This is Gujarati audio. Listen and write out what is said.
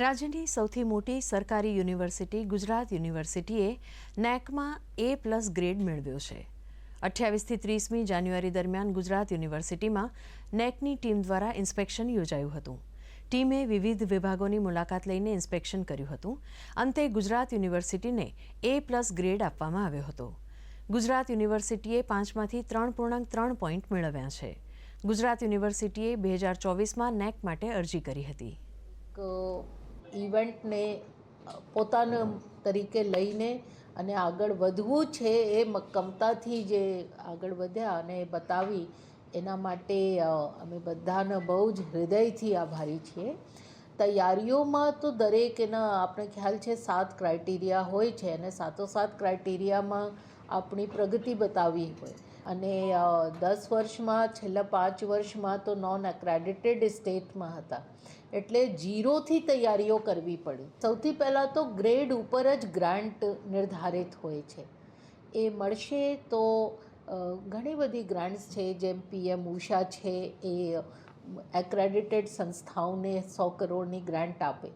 રાજ્યની સૌથી મોટી સરકારી યુનિવર્સિટી ગુજરાત યુનિવર્સિટીએ નેકમાં એ પ્લસ ગ્રેડ મેળવ્યો છે. અઠ્યાવીસથી ત્રીસમી જાન્યુઆરી દરમિયાન ગુજરાત યુનિવર્સિટીમાં નેકની ટીમ દ્વારા ઇન્સ્પેક્શન યોજાયું હતું. ટીમે વિવિધ વિભાગોની મુલાકાત લઈને ઇન્સ્પેક્શન કર્યું હતું. અંતે ગુજરાત યુનિવર્સિટીને એ પ્લસ ગ્રેડ આપવામાં આવ્યો હતો. ગુજરાત યુનિવર્સિટીએ પાંચમાંથી ત્રણ પૂર્ણાંક ત્રણ પોઈન્ટ મેળવ્યા છે. ગુજરાત યુનિવર્સિટીએ બે હજાર ચોવીસમાં નેક માટે અરજી કરી હતી. ઇવેન્ટને પોતાના તરીકે લઈને અને આગળ વધવું છે એ મક્કમતાથી જે આગળ વધ્યા અને બતાવી, એના માટે અમે બધાને બહુ જ હૃદયથી આભારી છીએ. તૈયારીઓમાં તો દરેક એના આપણે ખ્યાલ છે, સાત ક્રાઇટેરિયા હોય છે અને સાતો સાત ક્રાઇટેરિયામાં આપણી પ્રગતિ બતાવી હોય. અને દસ વર્ષમાં, છેલ્લા પાંચ વર્ષમાં તો નોન એક્રેડિટેડ સ્ટેટમાં હતા. એટલે ઝીરોથી તૈયારીઓ કરવી પડી. સૌથી પહેલાં તો ગ્રેડ ઉપર જ ગ્રાન્ટ નિર્ધારિત હોય છે. એ મળશે તો ઘણી બધી ગ્રાન્ટ્સ છે, જેમ પીએમ ઉષા છે, એ એક્રેડિટેડ સંસ્થાઓને સો કરોડની ગ્રાન્ટ આપે.